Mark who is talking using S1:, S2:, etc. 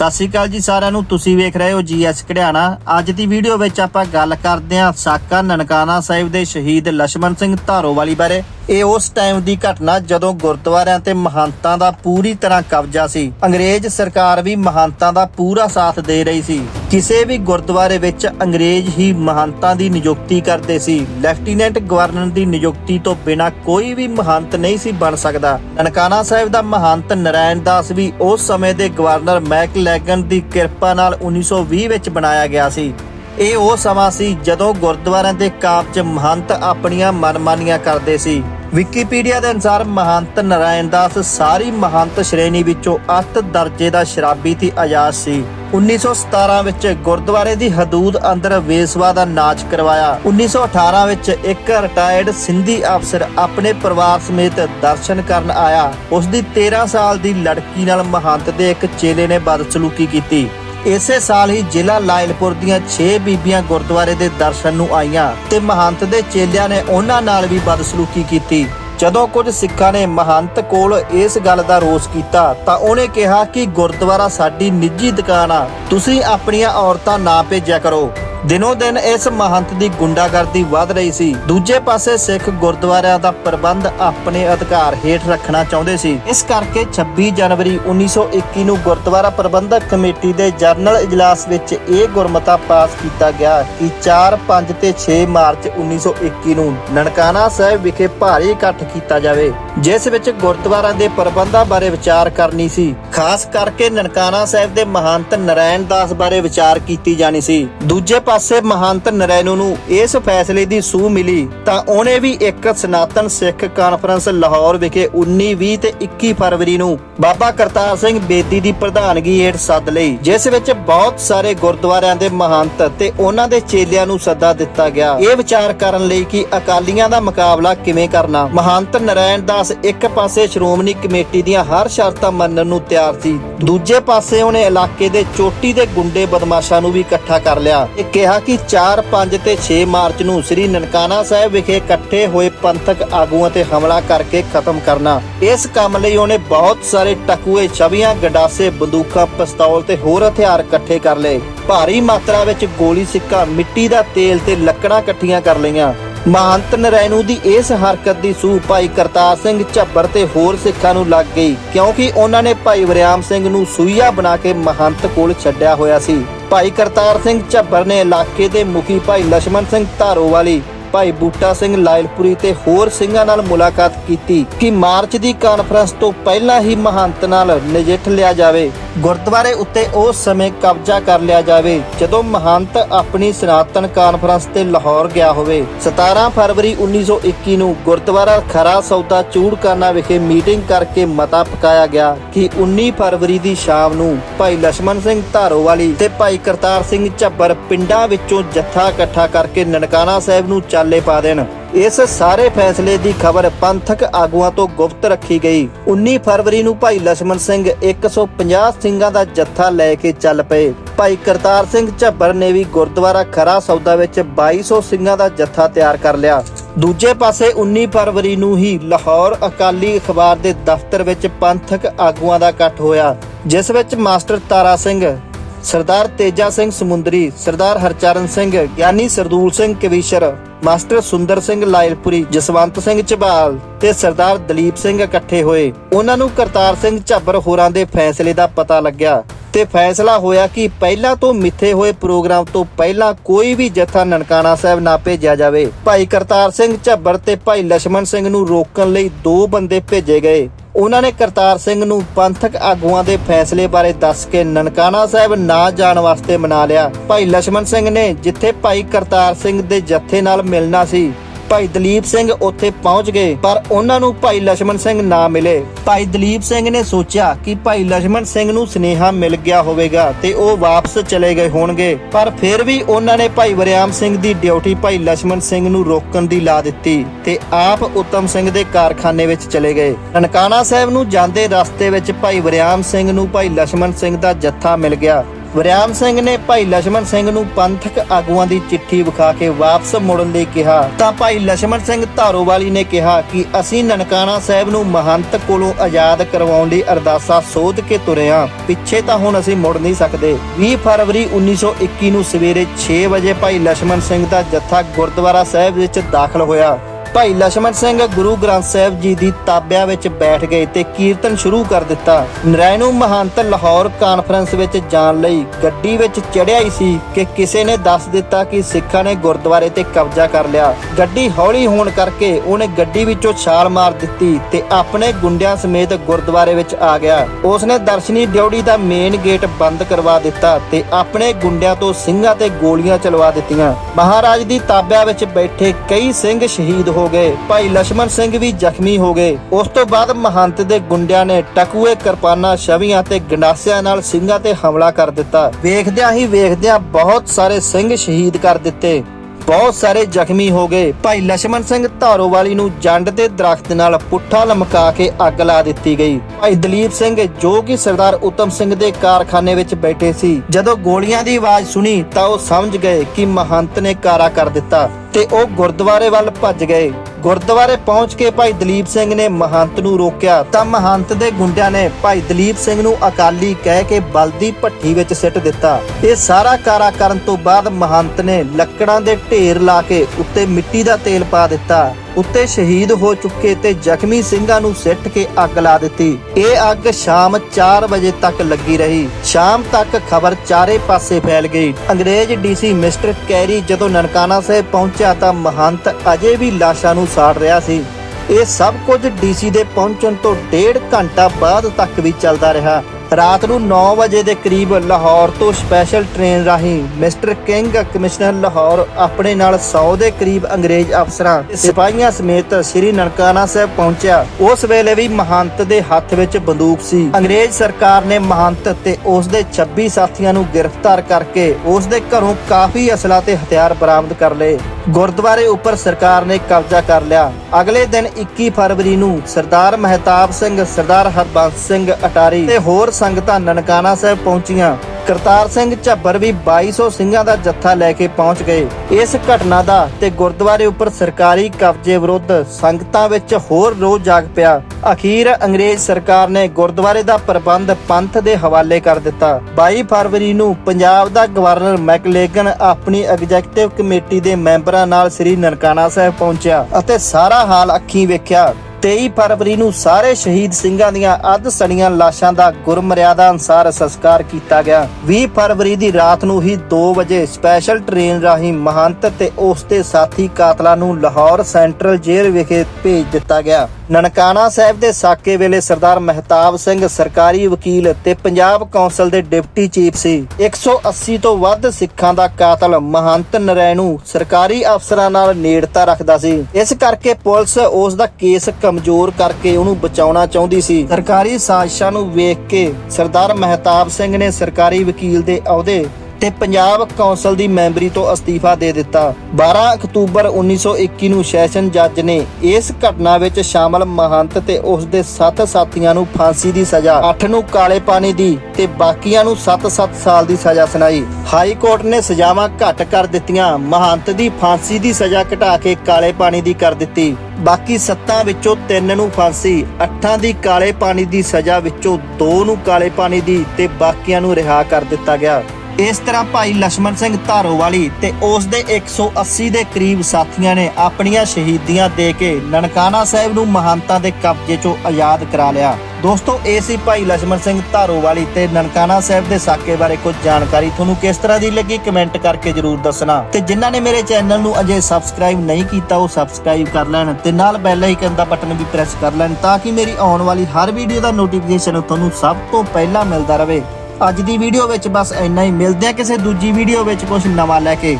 S1: ਸਤਿ ਸ੍ਰੀ ਅਕਾਲ ਜੀ ਸਾਰਿਆਂ ਨੂੰ, ਤੁਸੀਂ ਵੇਖ ਰਹੇ ਹੋ ਜੀ ਜੀਐਸ ਕੜਿਆਣਾ ਅੱਜ ਦੀ ਵੀਡੀਓ ਵਿੱਚ ਆਪਾਂ ਗੱਲ ਕਰਦੇ ਹਾਂ ਸਾਕਾ ਨਨਕਾਣਾ ਸਾਹਿਬ ਦੇ ਸ਼ਹੀਦ ਲక్ష్మణ ਸਿੰਘ ਧਾਰੋਵਾਲੀ ਬਾਰੇ। ਇਹ ਉਸ ਟਾਈਮ ਦੀ ਘਟਨਾ ਜਦੋਂ ਗੁਰਦੁਆਰਿਆਂ ਤੇ ਮਹੰਤਾਂ ਦਾ ਪੂਰੀ ਤਰ੍ਹਾਂ ਕਬਜ਼ਾ ਸੀ। ਅੰਗਰੇਜ਼ ਸਰਕਾਰ ਵੀ ਮਹੰਤਾਂ ਦਾ ਪੂਰਾ ਸਾਥ ਦੇ ਰਹੀ ਸੀ। ਕਿਸੇ ਵੀ ਗੁਰਦੁਆਰੇ ਵਿੱਚ ਅੰਗਰੇਜ਼ ਹੀ ਮਹੰਤਾਂ ਦੀ ਨਿਯੁਕਤੀ ਕਰਦੇ ਸੀ। ਲੈਫਟੀਨੈਂਟ ਗਵਰਨਰ ਦੀ ਨਿਯੁਕਤੀ ਤੋਂ ਬਿਨਾਂ ਕੋਈ ਵੀ ਮਹੰਤ ਨਹੀਂ ਸੀ ਬਣ ਸਕਦਾ। ਨਨਕਾਣਾ ਸਾਹਿਬ ਦਾ ਮਹੰਤ ਨਰਾਇਣ ਦਾਸ ਵੀ ਉਸ ਸਮੇਂ ਦੇ ਗਵਰਨਰ ਮੈਕ ਲੈਗਨ ਦੀ ਕਿਰਪਾ ਨਾਲ 1920 ਵਿੱਚ ਬਣਾਇਆ ਗਿਆ ਸੀ। ਇਹ ਉਹ ਸਮਾਂ ਸੀ ਜਦੋਂ ਗੁਰਦੁਆਰਿਆਂ ਦੇ ਕਾਮ ਮਹੰਤ ਆਪਣੀਆਂ ਮਨਮਾਨੀਆਂ ਕਰਦੇ ਸੀ। ਵਿਕੀਪੀਡੀਆ ਦੇ ਅਨੁਸਾਰ ਮਹੰਤ ਨਰਾਇਣ ਦਾਸ ਸਾਰੀ ਮਹੰਤ ਸ਼੍ਰੇਣੀ ਵਿੱਚੋਂ ਅੱਤ ਦਰਜੇ ਦਾ ਸ਼ਰਾਬੀ ਤੇ ਆਜ਼ਾਦ ਸੀ। 1917 ਵਿੱਚ ਗੁਰਦੁਆਰੇ ਦੀ ਹਦੂਦ ਅੰਦਰ ਵੇਸਵਾ ਦਾ ਨਾਚ ਕਰਵਾਇਆ। 1918 ਵਿੱਚ ਇੱਕ ਰਿਟਾਇਰਡ ਸਿੰਧੀ ਅਫਸਰ ਆਪਣੇ ਪਰਿਵਾਰ ਸਮੇਤ ਦਰਸ਼ਨ ਕਰਨ ਆਇਆ। ਉਸ ਦੀ 13 ਸਾਲ ਦੀ ਲੜਕੀ ਨਾਲ ਮਹੰਤ ਦੇ ਇੱਕ ਚੇਲੇ ਨੇ ਬਦਸਲੂਕੀ ਕੀਤੀ। ਇਸੇ ਸਾਲ ਹੀ ਜ਼ਿਲ੍ਹਾ ਲਾਇਲਪੁਰ ਦੀਆਂ 6 ਬੀਬੀਆਂ ਗੁਰਦੁਆਰੇ ਦੇ ਦਰਸ਼ਨ ਨੂੰ ਆਈਆਂ ਤੇ ਮਹੰਤ ਦੇ ਚੇਲਿਆਂ ਨੇ ਉਹਨਾਂ ਨਾਲ ਵੀ ਬਦਸਲੂਕੀ ਕੀਤੀ। ਜਦੋਂ ਕੁਝ ਸਿੱਖਾਂ ਨੇ ਮਹੰਤ ਕੋਲ ਇਸ ਗੱਲ ਦਾ ਰੋਸ ਕੀਤਾ ਤਾਂ ਉਹਨੇ ਕਿਹਾ ਕਿ ਗੁਰਦੁਆਰਾ ਸਾਡੀ ਨਿੱਜੀ ਦੁਕਾਨ ਆ। ਤੁਸੀਂ ਆਪਣੀਆਂ ਔਰਤਾਂ ਨਾ ਭੇਜਿਆ ਕਰੋ। ਦਿਨੋ ਦਿਨ ਇਸ ਮਹੰਤ ਦੀ ਗੁੰਡਾਗਰਦੀ ਵੱਧ ਰਹੀ ਸੀ। ਦੂਜੇ ਪਾਸੇ ਸਿੱਖ ਗੁਰਦੁਆਰਿਆਂ ਦਾ ਪ੍ਰਬੰਧ ਆਪਣੇ ਅਧਿਕਾਰ ਹੇਠ ਰੱਖਣਾ ਚਾਹੁੰਦੇ ਸੀ। ਇਸ ਕਰਕੇ 26 ਜਨਵਰੀ 1921 ਨੂੰ ਗੁਰਦੁਆਰਾ ਪ੍ਰਬੰਧਕ ਕਮੇਟੀ ਦੇ ਜਨਰਲ ਇਜਲਾਸ ਵਿੱਚ ਇਹ ਗੁਰਮਤਾ ਪਾਸ ਕੀਤਾ ਗਿਆ ਕਿ 4 5 ਤੇ 6 ਮਾਰਚ 1921 ਨੂੰ ਨਨਕਾਣਾ ਸਾਹਿਬ ਵਿਖੇ ਭਾਰੀ ਇਕੱਠ ਕੀਤਾ ਜਾਵੇ, ਜਿਸ ਵਿੱਚ ਗੁਰਦੁਆਰਾ ਦੇ ਪ੍ਰਬੰਧਾਂ ਬਾਰੇ ਵਿਚਾਰ ਕਰਨੀ ਸੀ। ਖਾਸ ਕਰਕੇ ਨਨਕਾਣਾ ਸਾਹਿਬ ਦੇ ਮਹੰਤ ਨਰਾਇਣ ਦਾਸ ਬਾਰੇ ਵਿਚਾਰ ਕੀਤੀ ਜਾਣੀ ਸੀ। ਦੂਜੇ ਪਾਸੇ ਮਹੰਤ ਨਰੈਨੋ ਨੂੰ ਇਸ ਫੈਸਲੇ ਦੀ ਸੂਹ ਮਿਲੀ ਤਾਂ ਉਹਨੇ ਵੀ ਇੱਕ ਸਨਾਤਨ ਸਿੱਖ ਕਾਨਫਰੰਸ ਲਾਹੌਰ ਵਿਖੇ 19 20 ਤੇ 21 ਫਰਵਰੀ ਨੂੰ ਬਾਬਾ ਕਰਤਾਰ ਸਿੰਘ ਬੇਦੀ ਦੀ ਪ੍ਰਧਾਨਗੀ ਹੇਠ ਸੱਦ ਲਈ, ਜਿਸ ਵਿੱਚ ਬਹੁਤ ਸਾਰੇ ਗੁਰਦੁਆਰਿਆਂ ਦੇ ਮਹੰਤ ਤੇ ਉਹਨਾਂ ਦੇ ਚੇਲਿਆਂ ਨੂੰ ਸੱਦਾ ਦਿੱਤਾ ਗਿਆ। ਇਹ ਵਿਚਾਰ ਕਰਨ ਲਈ ਕਿ ਅਕਾਲੀਆਂ ਦਾ ਮੁਕਾਬਲਾ ਕਿਵੇਂ ਕਰਨਾ? ਮਹੰਤ ਨਰੈਣ ਦਾਸ ਇੱਕ ਪਾਸੇ ਸ਼੍ਰੋਮਣੀ ਕਮੇਟੀ ਦੀਆਂ ਹਰ ਸ਼ਰਤਾਂ ਮੰਨਣ ਨੂੰ ਤਿਆਰ ਸੀ, ਦੂਜੇ ਪਾਸੇ ਉਹਨੇ ਇਲਾਕੇ ਦੇ ਚੋਟੀ ਦੇ ਗੁੰਡੇ ਬਦਮਾਸ਼ਾਂ ਨੂੰ ਵੀ ਇਕੱਠਾ ਕਰ ਲਿਆ। ਇਹ ਕਿਹਾ ਕਿ 4 5 ਤੇ 6 ਮਾਰਚ ਨੂੰ ਸ੍ਰੀ ਨਨਕਾਣਾ ਸਾਹਿਬ ਵਿਖੇ ਇਕੱਠੇ ਹੋਏ ਪੰਥਕ ਆਗੂਆਂ ਤੇ ਹਮਲਾ ਕਰਕੇ ਖਤਮ ਕਰਨਾ। ਇਸ ਕੰਮ ਲਈ ਉਹਨੇ ਬਹੁਤ ਸਾਰੇ ਟਕੂਏ, ਛਵੀਆਂ, ਗੰਡਾਸੇ, ਬੰਦੂਕਾਂ, ਪਿਸਤੌਲ ਤੇ ਹੋਰ ਹਥਿਆਰ ਇਕੱਠੇ ਕਰ ਲਏ। ਭਾਰੀ ਮਾਤਰਾ ਵਿੱਚ ਗੋਲੀ ਸਿੱਕਾ, ਮਿੱਟੀ ਦਾ ਤੇਲ ਤੇ ਲੱਕੜਾਂ ਇਕੱਠੀਆਂ ਕਰ ਲਈਆਂ। ਮਹੰਤ ਨਰੈਣੂ ਦੀ ਇਸ ਹਰਕਤ ਦੀ ਸੂਹ ਭਾਈ ਕਰਤਾਰ ਸਿੰਘ ਝੱਬਰ ਤੇ ਹੋਰ ਸਿੱਖਾਂ ਨੂੰ ਲੱਗ ਗਈ, ਕਿਉਂਕਿ ਉਹਨਾਂ ਨੇ ਭਾਈ ਵਰਿਆਮ ਸਿੰਘ ਨੂੰ ਸੂਈਆ ਬਣਾ ਕੇ ਮਹੰਤ ਕੋਲ ਛੱਡਿਆ ਹੋਇਆ ਸੀ। ਭਾਈ ਕਰਤਾਰ ਸਿੰਘ ਝੱਬਰ ਨੇ ਇਲਾਕੇ ਦੇ ਮੁਖੀ ਭਾਈ ਲక్ష్మణ ਸਿੰਘ ਧਾਰੋਵਾਲੀ, ਭਾਈ ਬੂਟਾ ਸਿੰਘ ਲਾਇਲਪੁਰੀ ਤੇ ਹੋਰ ਸਿੰਘਾਂ ਨਾਲ ਮੁਲਾਕਾਤ ਕੀਤੀ ਕਿ ਮਾਰਚ ਦੀ ਕਾਨਫਰੰਸ ਤੋਂ ਪਹਿਲਾਂ ਹੀ ਮਹੰਤ ਨਾਲ ਨਜਿੱਠ ਲਿਆ ਜਾਵੇ। ਗੁਰਦੁਆਰੇ ਉੱਤੇ ਉਸ ਸਮੇਂ ਕਬਜ਼ਾ ਕਰ ਲਿਆ ਜਾਵੇ, ਜਦੋਂ ਮਹੰਤ ਆਪਣੀ ਸਨਾਤਨ ਕਾਨਫਰੰਸ ਤੇ ਲਾਹੌਰ ਗਿਆ ਹੋਵੇ। 17 ਫਰਵਰੀ 1921 ਨੂੰ ਗੁਰਦੁਆਰਾ ਖਰਾ ਸੌਦਾ ਚੂੜਕਾਨਾ ਵਿਖੇ ਮੀਟਿੰਗ ਕਰਕੇ ਮਤਾ ਪਕਾਇਆ ਗਿਆ ਕਿ 19 ਫਰਵਰੀ ਦੀ ਸ਼ਾਮ ਨੂੰ ਭਾਈ ਲక్ష్మణ ਸਿੰਘ ਧਾਰੋਵਾਲੀ ਤੇ ਭਾਈ ਕਰਤਾਰ ਸਿੰਘ ਝੱਬਰ ਪਿੰਡਾਂ ਵਿੱਚੋਂ ਜੱਥਾ ਇਕੱਠਾ ਕਰਕੇ ਨਨਕਾਣਾ ਸਾਹਿਬ ਨੂੰ ਚਾਲੇ ਪਾ ਦੇਣ। ਇਸ ਸਾਰੇ ਫੈਸਲੇ ਦੀ ਖਬਰ ਪੰਥਕ ਆਗੂਆਂ ਤੋਂ ਗੁਪਤ ਰੱਖੀ ਗਈ। 19 ਫਰਵਰੀ ਨੂੰ ਭਾਈ ਲਛਮਣ ਸਿੰਘ 150 ਸਿੰਘਾਂ ਦਾ ਜੱਥਾ ਲੈ ਕੇ ਚੱਲ ਪਏ। ਭਾਈ ਕਰਤਾਰ ਸਿੰਘ ਝੱਬਰ ਨੇ ਵੀ ਗੁਰਦੁਆਰਾ ਖਰਾ ਸੌਦਾ ਵਿੱਚ 2200 ਸਿੰਘਾਂ ਦਾ ਜੱਥਾ ਤਿਆਰ ਕਰ ਲਿਆ। ਦੂਜੇ ਪਾਸੇ 19 ਫਰਵਰੀ ਨੂੰ ਹੀ ਲਾਹੌਰ ਅਕਾਲੀ ਅਖਬਾਰ ਦੇ ਦਫ਼ਤਰ ਵਿੱਚ ਪੰਥਕ ਆਗੂਆਂ ਦਾ ਇਕੱਠ ਹੋਇਆ, ਜਿਸ ਵਿੱਚ ਮਾਸਟਰ ਤਾਰਾ ਸਿੰਘ ਸਰਦਾਰ ਤੇਜਾ ਸਿੰਘ ਸਮੁੰਦਰੀ, ਸਰਦਾਰ ਹਰਚਰਨ ਸਿੰਘ, ਗਿਆਨੀ ਸਰਦੂਲ ਸਿੰਘ ਕਵੀਸ਼ਰ, ਮਾਸਟਰ ਸੁੰਦਰ ਸਿੰਘ ਲਾਇਲਪੁਰੀ, ਜਸਵੰਤ ਸਿੰਘ ਚਬਾਲ ਤੇ ਸਰਦਾਰ ਦਲੀਪ ਸਿੰਘ ਇਕੱਠੇ ਹੋਏ। ਉਹਨਾਂ ਨੂੰ ਕਰਤਾਰ ਸਿੰਘ ਝੱਬਰ ਹੋਰਾਂ ਦੇ ਫੈਸਲੇ ਦਾ ਪਤਾ ਲੱਗਿਆ ਤੇ ਫੈਸਲਾ ਹੋਇਆ ਕਿ ਪਹਿਲਾਂ ਤੋਂ ਮਿੱਥੇ ਹੋਏ ਪ੍ਰੋਗਰਾਮ ਤੋਂ ਪਹਿਲਾਂ ਕੋਈ ਵੀ ਜਥਾ ਨਨਕਾਣਾ ਸਾਹਿਬ ਨਾ ਭੇਜਿਆ ਜਾਵੇ। ਭਾਈ ਕਰਤਾਰ ਸਿੰਘ ਝੱਬਰ ਤੇ ਭਾਈ ਲਛਮਣ ਸਿੰਘ ਨੂੰ ਰੋਕਣ ਲਈ ਦੋ ਬੰਦੇ ਭੇਜੇ ਗਏ। ਉਹਨਾਂ ਨੇ ਕਰਤਾਰ ਸਿੰਘ ਨੂੰ ਪੰਥਕ ਆਗੂਆਂ ਦੇ ਫੈਸਲੇ ਬਾਰੇ ਦੱਸ ਕੇ ਨਨਕਾਣਾ ਸਾਹਿਬ ਨਾ ਜਾਣ ਵਾਸਤੇ ਮਨਾ ਲਿਆ। ਭਾਈ ਲక్ష్మణ ਸਿੰਘ ਨੇ ਜਿੱਥੇ ਭਾਈ ਕਰਤਾਰ ਸਿੰਘ ਦੇ ਜੱਥੇ ਨਾਲ ਮਿਲਣਾ ਸੀ ਭਾਈ ਦਲੀਪ ਸਿੰਘ ਉੱਥੇ ਪਹੁੰਚ ਗਏ, ਪਰ ਉਹਨਾਂ ਨੂੰ ਭਾਈ ਲਛਮਣ ਸਿੰਘ ਨਾ ਮਿਲੇ। ਭਾਈ ਦਲੀਪ ਸਿੰਘ ਨੇ ਸੋਚਿਆ ਕਿ ਭਾਈ ਲਛਮਣ ਸਿੰਘ ਨੂੰ ਸਨੇਹਾ ਮਿਲ ਗਿਆ ਹੋਵੇਗਾ ਤੇ ਉਹ ਵਾਪਸ ਚਲੇ ਗਏ ਹੋਣਗੇ। ਪਰ ਫਿਰ ਵੀ ਉਹਨਾਂ ਨੇ ਭਾਈ ਵਰਿਆਮ ਸਿੰਘ ਦੀ ਡਿਊਟੀ ਭਾਈ ਲਛਮਣ ਸਿੰਘ ਨੂੰ ਰੋਕਣ ਦੀ ਲਾ ਦਿੱਤੀ ਤੇ ਆਪ ਉਤਮ ਸਿੰਘ ਦੇ ਕਾਰਖਾਨੇ ਵਿੱਚ ਚਲੇ ਗਏ। ਨਨਕਾਣਾ ਸਾਹਿਬ ਨੂੰ ਜਾਂਦੇ ਰਸਤੇ ਵਿੱਚ ਭਾਈ ਵਰਿਆਮ ਸਿੰਘ ਨੂੰ ਭਾਈ ਲਛਮਣ ਸਿੰਘ ਦਾ ਜੱਥਾ ਮਿਲ ਗਿਆ। ਵਰਿਆਮ ਸਿੰਘ ਨੇ ਭਾਈ ਲਛਮਣ ਸਿੰਘ ਨੂੰ ਪੰਥਕ ਆਗੂਆਂ ਦੀ ਚਿੱਠੀ ਵਿਖਾ ਕੇ ਵਾਪਸ ਮੁੜਨ ਲਈ ਕਿਹਾ। ਤਾਂ ਭਾਈ ਲਛਮਣ ਸਿੰਘ ਧਾਰੋਵਾਲੀ ਨੇ ਕਿਹਾ ਕਿ ਅਸੀਂ ਨਨਕਾਣਾ ਸਾਹਿਬ ਨੂੰ ਮਹੰਤ ਕੋਲੋਂ ਆਜ਼ਾਦ ਕਰਵਾਉਣ ਲਈ ਅਰਦਾਸਾ ਸੋਧ ਕੇ ਤੁਰਿਆ ਪਿੱਛੇ ਤਾਂ ਹੁਣ ਅਸੀਂ ਮੁੜ ਨਹੀਂ ਸਕਦੇ। 20 ਫਰਵਰੀ 1921 ਨੂੰ ਸਵੇਰੇ 6 ਵਜੇ ਭਾਈ ਲਛਮਣ ਸਿੰਘ ਦਾ ਜੱਥਾ ਗੁਰਦੁਆਰਾ ਸਾਹਿਬ ਵਿੱਚ ਦਾਖਲ ਹੋਇਆ। ਭਾਈ ਲਛਮਣ ਸਿੰਘ ਗੁਰੂ ਗ੍ਰੰਥ ਸਾਹਿਬ ਜੀ ਦੀ ਤਾਬਿਆ ਵਿੱਚ ਬੈਠ ਗਏ ਤੇ ਕੀਰਤਨ ਸ਼ੁਰੂ ਕਰ ਦਿੱਤਾ। ਨਰੈਣੂ ਮਹੰਤ ਲਾਹੌਰ ਕਾਨਫਰੰਸ ਵਿੱਚ ਜਾਣ ਲਈ ਗੱਡੀ ਵਿੱਚ ਚੜਿਆ ਹੀ ਸੀ ਕਿ ਕਿਸੇ ਨੇ ਦੱਸ ਦਿੱਤਾ ਕਿ ਸਿੱਖਾਂ ਨੇ ਗੁਰਦੁਆਰੇ ਤੇ ਕਬਜ਼ਾ ਕਰ ਲਿਆ। ਗੱਡੀ ਹੌਲੀ ਹੋਣ ਕਰਕੇ ਉਹਨੇ ਗੱਡੀ ਵਿੱਚੋਂ ਛਾਲ ਮਾਰ ਦਿੱਤੀ ਤੇ ਆਪਣੇ ਗੁੰਡਿਆਂ ਸਮੇਤ ਗੁਰਦੁਆਰੇ ਵਿੱਚ ਆ ਗਿਆ। ਉਸਨੇ ਦਰਸ਼ਨੀ ਡਿਉੜੀ ਦਾ ਮੇਨ ਗੇਟ ਬੰਦ ਕਰਵਾ ਦਿੱਤਾ ਤੇ ਆਪਣੇ ਗੁੰਡਿਆਂ ਤੋਂ ਸਿੰਘਾਂ ਤੇ ਗੋਲੀਆਂ ਚਲਵਾ ਦਿੱਤੀਆਂ। ਮਹਾਰਾਜ ਦੀ ਤਾਬਿਆ ਵਿੱਚ ਬੈਠੇ ਕਈ ਸਿੰਘ ਸ਼ਹੀਦ ਹੋ ਹੋ ਗਏ। ਭਾਈ ਲక్ష్మణ ਸਿੰਘ ਵੀ ਜ਼ਖਮੀ ਹੋ ਗਏ। ਉਸ ਤੋਂ ਬਾਅਦ ਮਹੰਤ ਦੇ ਗੁੰਡਿਆਂ ਨੇ ਟਕੂਏ, ਕਿਰਪਾਨਾਂ, ਛਵੀਆਂ ਤੇ ਗੰਡਾਸਿਆਂ ਨਾਲ ਸਿੰਘਾਂ ਤੇ ਹਮਲਾ ਕਰ ਦਿੱਤਾ। ਵੇਖਦਿਆਂ ਹੀ ਵੇਖਦਿਆਂ ਬਹੁਤ ਸਾਰੇ ਸਿੰਘ ਸ਼ਹੀਦ ਕਰ ਦਿੱਤੇ। ਬਹੁਤ ਸਾਰੇ ਜ਼ਖਮੀ ਹੋ ਗਏ। ਭਾਈ ਲక్ష్మణ ਸਿੰਘ ਧਾਰੋਵਾਲੀ ਨੂੰ ਜੰਡ ਦੇ ਦਰਖਤ ਨਾਲ ਪੁੱਠਾ ਲਮਕਾ ਕੇ ਅੱਗ ਲਾ ਦਿੱਤੀ ਗਈ। ਭਾਈ ਦਲੀਪ ਸਿੰਘ, ਜੋ ਕਿ ਸਰਦਾਰ ਉਤਮ ਸਿੰਘ ਦੇ ਕਾਰਖਾਨੇ ਵਿੱਚ ਬੈਠੇ ਸੀ, ਜਦੋਂ ਗੋਲੀਆਂ ਦੀ ਆਵਾਜ਼ ਸੁਣੀ ਤਾਂ ਉਹ ਸਮਝ ਗਏ ਕਿ ਮਹੰਤ ਨੇ ਕਾਰਾ ਕਰ ਦਿੱਤਾ। ਤੇ ਉਹ ਗੁਰਦੁਆਰੇ ਵੱਲ ਭੱਜ ਗਏ। ਗੁਰਦੁਆਰੇ ਪਹੁੰਚ ਕੇ ਭਾਈ ਦਲੀਪ ਸਿੰਘ ਨੇ ਮਹੰਤ ਨੂੰ ਰੋਕਿਆ ਤਾਂ ਮਹੰਤ ਦੇ ਗੁੰਡਿਆਂ ਨੇ ਭਾਈ ਦਲੀਪ ਸਿੰਘ ਨੂੰ ਅਕਾਲੀ ਕਹਿ ਕੇ ਬਲਦੀ ਭੱਠੀ ਵਿੱਚ ਸਿੱਟ ਦਿੱਤਾ। ਇਹ ਸਾਰਾ ਕਾਰਾ ਕਰਨ ਤੋਂ ਬਾਅਦ ਮਹੰਤ ਨੇ ਲੱਕੜਾਂ ਦੇ ਢੇਰ ਲਾ ਕੇ ਉੱਤੇ ਮਿੱਟੀ ਦਾ ਤੇਲ ਪਾ ਦਿੱਤਾ। ਉੱਤੇ ਸ਼ਹੀਦ ਹੋ ਚੁੱਕੇ ਤੇ ਜ਼ਖਮੀ ਸਿੰਘਾਂ ਨੂੰ ਸਿੱਟ ਕੇ ਅੱਗ ਲਾ ਦਿੱਤੀ। ਇਹ ਅੱਗ ਸ਼ਾਮ 4 ਵਜੇ ਤੱਕ ਲੱਗੀ ਰਹੀ। ਸ਼ਾਮ ਤੱਕ ਖਬਰ ਚਾਰੇ ਪਾਸੇ ਫੈਲ ਗਈ। ਅੰਗਰੇਜ਼ ਡੀਸੀ ਮਿਸਟਰ ਕੈਰੀ ਜਦੋਂ ਨਨਕਾਣਾ ਸਾਹਿਬ ਪਹੁੰਚਿਆ ਤਾਂ ਮਹੰਤ ਅਜੇ ਵੀ ਲਾਸ਼ਾਂ ਨੂੰ ਸਾੜ ਰਿਹਾ ਸੀ। ਇਹ ਸਭ ਕੁਝ ਡੀਸੀ ਦੇ ਪਹੁੰਚਣ ਤੋਂ ਡੇਢ ਘੰਟਾ ਬਾਅਦ ਤੱਕ ਵੀ ਚੱਲਦਾ ਰਿਹਾ। ਰਾਤ ਨੂੰ 9 ਵਜੇ ਦੇ ਕਰੀਬ ਲਾਹੌਰ ਤੋਂ ਸਪੈਸ਼ਲ ਟ੍ਰੇਨ ਰਾਹੀਂ ਮਿਸਟਰ ਕਿੰਗ, ਕਮਿਸ਼ਨਰ ਲਾਹੌਰ ਆਪਣੇ ਨਾਲ 100 ਦੇ ਕਰੀਬ ਅੰਗਰੇਜ਼ ਅਫਸਰਾਂ ਤੇ ਸਿਪਾਹੀਆਂ ਸਮੇਤ ਸ੍ਰੀ ਨਨਕਾਣਾ ਸਾਹਿਬ ਪਹੁੰਚਿਆ। ਉਸ ਵੇਲੇ ਵੀ ਮਹੰਤ ਦੇ ਹੱਥ ਵਿੱਚ ਬੰਦੂਕ ਸੀ। ਅੰਗਰੇਜ਼ ਸਰਕਾਰ ਨੇ ਮਹੰਤ ਤੇ ਉਸ ਦੇ 26 ਸਾਥੀਆਂ ਨੂੰ ਗ੍ਰਿਫਤਾਰ ਕਰਕੇ ਉਸ ਦੇ ਘਰੋਂ ਕਾਫੀ ਅਸਲਾ ਤੇ ਹਥਿਆਰ ਬਰਾਮਦ ਕਰ ਲਏ। ਗੁਰਦੁਆਰੇ ਉੱਪਰ ਸਰਕਾਰ ਨੇ ਕਬਜ਼ਾ ਕਰ ਲਿਆ। ਅਗਲੇ ਦਿਨ 21 ਫਰਵਰੀ ਨੂੰ ਸਰਦਾਰ ਮਹਿਤਾਬ ਸਿੰਘ, ਸਰਦਾਰ ਹਰਬੰਸ ਸਿੰਘ ਅਟਾਰੀ ਤੇ ਹੋਰ ਸੰਗਤਾਂ ਨਨਕਾਣਾ ਸਾਹਿਬ ਪਹੁੰਚੀਆਂ। ਕਰਤਾਰ ਸਿੰਘ ਝੱਬਰ ਵੀ 2200 ਸਿੰਘਾਂ ਦਾ ਜੱਥਾ ਲੈ ਕੇ ਪਹੁੰਚ ਗਏ। ਇਸ ਘਟਨਾ ਦਾ ਤੇ ਗੁਰਦੁਆਰੇ ਉੱਪਰ ਸਰਕਾਰੀ ਕਬਜ਼ੇ ਵਿਰੁੱਧ ਸੰਗਤਾਂ ਵਿੱਚ ਹੋਰ ਰੋਹ ਜਾਗ ਪਿਆ। ਅਖੀਰ ਅੰਗਰੇਜ਼ ਸਰਕਾਰ ਨੇ ਗੁਰਦੁਆਰੇ ਦਾ ਪ੍ਰਬੰਧ ਪੰਥ ਦੇ ਹਵਾਲੇ ਕਰ ਦਿੱਤਾ। 22 ਫਰਵਰੀ ਨੂੰ ਪੰਜਾਬ ਦਾ ਗਵਰਨਰ ਮੈਕਲੇਗਨ ਆਪਣੀ ਐਗਜ਼ੈਕਟਿਵ ਕਮੇਟੀ ਦੇ ਮੈਂਬਰਾਂ ਨਾਲ ਸ੍ਰੀ ਨਨਕਾਣਾ ਸਾਹਿਬ ਪਹੁੰਚਿਆ ਅਤੇ ਸਾਰਾ ਹਾਲ ਅੱਖੀਂ ਵੇਖਿਆ। 23 ਫਰਵਰੀ ਨੂੰ ਸਾਰੇ ਸ਼ਹੀਦ ਸਿੰਘਾਂ ਦੀਆਂ ਅੱਧ ਸੜੀਆਂ ਲਾਸ਼ਾਂ ਦਾ ਗੁਰਮਰਿਆਦਾ ਅਨੁਸਾਰ ਸੰਸਕਾਰ ਕੀਤਾ ਗਿਆ। 20 ਫਰਵਰੀ ਦੀ ਰਾਤ ਨੂੰ ਹੀ 2 ਵਜੇ ਸਪੈਸ਼ਲ ਟ੍ਰੇਨ ਰਾਹੀਂ ਮਹੰਤ ਤੇ ਉਸ ਦੇ ਸਾਥੀ ਕਾਤਲਾਂ ਨੂੰ ਲਾਹੌਰ ਸੈਂਟਰਲ ਜੇਲ੍ਹ ਵਿਖੇ ਭੇਜ ਦਿੱਤਾ ਗਿਆ। ਨਨਕਾਣਾ ਸਾਹਿਬ ਦੇ ਸਾਕੇ ਵੇਲੇ ਸਰਦਾਰ ਮਹਿਤਾਬ ਸਿੰਘ ਸਰਕਾਰੀ ਵਕੀਲ ਤੇ ਪੰਜਾਬ ਕੌਂਸਲ ਦੇ ਡਿਪਟੀ ਚੀਫ ਸੀ। 180 ਤੋਂ ਵੱਧ ਸਿੱਖਾਂ ਦਾ ਕਾਤਲ ਮਹੰਤ ਨਰੈਣੂ ਸਰਕਾਰੀ ਅਫਸਰਾਂ ਨਾਲ ਨੇੜਤਾ ਰੱਖਦਾ ਸੀ। ਇਸ ਕਰਕੇ ਪੁਲਿਸ ਉਸ ਦਾ ਕੇਸ ਕਮਜ਼ੋਰ ਕਰਕੇ ਉਹਨੂੰ ਬਚਾਉਣਾ ਚਾਹੁੰਦੀ ਸੀ। ਸਰਕਾਰੀ ਸਾਜ਼ਿਸ਼ਾਂ ਨੂੰ ਵੇਖ ਕੇ ਸਰਦਾਰ ਮਹਿਤਾਬ ਸਿੰਘ ਨੇ ਸਰਕਾਰੀ ਵਕੀਲ ਦੇ ਅਹੁਦੇ ਤੇ ਪੰਜਾਬ ਕੌਂਸਲ ਦੀ ਮੈਂਬਰੀ ਤੋਂ ਅਸਤੀਫਾ ਦੇ ਦਿੱਤਾ। 12 ਅਕਤੂਬਰ 1921 ਨੂੰ ਸੈਸ਼ਨ ਜੱਜ ਨੇ ਇਸ ਘਟਨਾ ਵਿੱਚ ਸ਼ਾਮਲ ਮਹੰਤ ਤੇ ਉਸ ਦੇ 7 ਸਾਥੀਆਂ ਨੂੰ ਫਾਂਸੀ ਦੀ ਸਜ਼ਾ 8 ਨੂੰ ਕਾਲੇ ਪਾਣੀ ਦੀ ਤੇ ਬਾਕੀਆਂ ਨੂੰ 7-7 ਸਾਲ ਦੀ ਸਜ਼ਾ ਸੁਣਾਈ। ਹਾਈ ਕੋਰਟ ਨੇ ਸਜ਼ਾਵਾਂ ਘੱਟ ਕਰ ਦਿੱਤੀਆਂ। ਮਹੰਤ ਦੀ ਫਾਂਸੀ ਦੀ ਸਜ਼ਾ ਘਟਾ ਕੇ ਕਾਲੇ ਪਾਣੀ ਦੀ ਕਰ ਦਿੱਤੀ। ਬਾਕੀ ਸੱਤਾਂ ਵਿੱਚੋਂ ਤਿੰਨ ਨੂੰ ਫਾਂਸੀ, ਅੱਠਾਂ ਦੀ ਕਾਲੇ ਪਾਣੀ ਦੀ ਸਜ਼ਾ ਵਿੱਚੋਂ ਦੋ ਨੂੰ ਕਾਲੇ ਪਾਣੀ ਦੀ ਤੇ ਬਾਕੀਆਂ ਨੂੰ ਰਿਹਾ ਕਰ ਦਿੱਤਾ ਗਿਆ। ਇਸ ਤਰ੍ਹਾਂ ਭਾਈ ਲక్ష్మణ ਸਿੰਘ ਧਾਰੋਵਾਲੀ ਤੇ ਉਸ ਦੇ 180 ਦੇ ਕਰੀਬ ਸਾਥੀਆਂ ਨੇ ਆਪਣੀਆਂ ਸ਼ਹੀਦੀਆਂ ਦੇ ਕੇ ਨਨਕਾਣਾ ਸਾਹਿਬ ਨੂੰ ਮਹੰਤਾਂ ਦੇ ਕਬਜ਼ੇ 'ਚੋਂ ਆਜ਼ਾਦ ਕਰਾ ਲਿਆ। ਦੋਸਤੋ, ਇਹ ਸੀ ਭਾਈ ਲక్ష్మణ ਸਿੰਘ ਧਾਰੋਵਾਲੀ ਤੇ ਨਨਕਾਣਾ ਸਾਹਿਬ ਦੇ ਸਾਕੇ ਬਾਰੇ ਕੁਝ ਜਾਣਕਾਰੀ। ਤੁਹਾਨੂੰ ਕਿਸ ਤਰ੍ਹਾਂ ਦੀ ਲੱਗੀ ਕਮੈਂਟ ਕਰਕੇ ਜਰੂਰ ਦੱਸਣਾ। ਤੇ ਜਿਨ੍ਹਾਂ ਨੇ ਮੇਰੇ ਚੈਨਲ ਨੂੰ ਅਜੇ ਸਬਸਕ੍ਰਾਈਬ ਨਹੀਂ ਕੀਤਾ, ਉਹ ਸਬਸਕ੍ਰਾਈਬ ਕਰ ਲੈਣ ਤੇ ਨਾਲ ਬੈਲ ਆਈਕਨ ਦਾ ਬਟਨ ਵੀ ਪ੍ਰੈਸ ਕਰ ਲੈਣ ਤਾਂ ਕਿ ਮੇਰੀ ਆਉਣ ਵਾਲੀ ਹਰ ਵੀਡੀਓ ਦਾ ਨੋਟੀਫਿਕੇਸ਼ਨ ਤੁਹਾਨੂੰ ਸਭ ਤੋਂ ਪਹਿਲਾਂ ਮਿਲਦਾ ਰਹੇ। ਅੱਜ ਦੀ ਵੀਡੀਓ ਵਿੱਚ ਬਸ ਇੰਨਾ ਹੀ। ਮਿਲਦੇ ਆ ਕਿਸੇ ਦੂਜੀ ਵੀਡੀਓ ਵਿੱਚ ਕੁਝ ਨਵਾਂ ਲੈ ਕੇ।